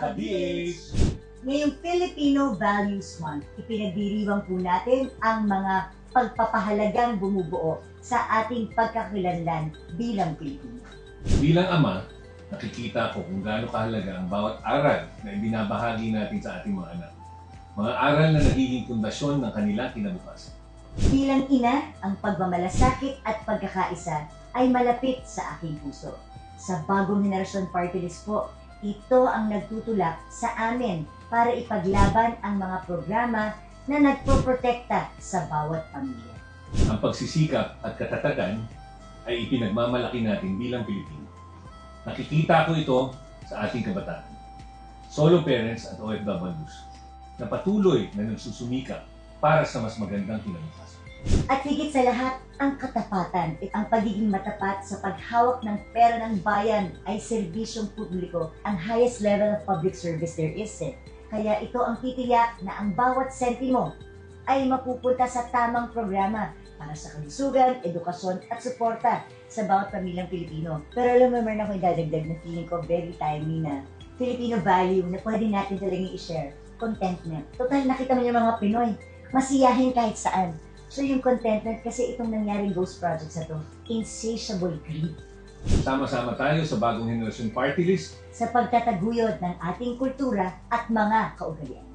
ka-DH! Ngayong Filipino Values Month, ipinagdiriwang po natin ang mga pagpapahalagang bumubuo sa ating pagkakakilanlan bilang Pilipino. Bilang ama, nakikita ko kung gaano kahalaga ang bawat aral na ibinabahagi natin sa ating mga anak. Mga aral na nagiging pundasyon ng kanilang kinabukasan. Bilang ina, ang pagmamalasakit at pagkakaisa ay malapit sa aking puso. Sa bagong henerasyon party list po, ito ang nagtutulak sa amin para ipaglaban ang mga programa na nagpoprotekta sa bawat pamilya. Ang pagsisikap at katatagan ay ipinagmamalaki natin bilang Pilipino. Nakikita ko ito sa ating kabataan. Solo parents at OFWs na patuloy na nagsusumikap para sa mas magandang kinabukasan. At higit sa lahat, ang katapatan. Ang pagiging matapat sa paghawak ng pera ng bayan ay serbisyong publiko. Ang highest level of public service there is eh. Kaya ito ang titiyak na ang bawat sentimo ay mapupunta sa tamang programa para sa kalusugan, edukasyon at suporta sa bawat pamilyang Pilipino. Pero alam mo, meron ako idadagdag na feeling ko very timely na Filipino value na pwede natin talagang i-share. Contentment. Total, nakita mo yung mga Pinoy. Masiyahin kahit saan. So yung contentment, kasi itong nangyaring ghost projects na to, insatiable greed Sama-sama tayo sa bagong henerasyon party list sa pagtataguyod ng ating kultura at mga kaugalian.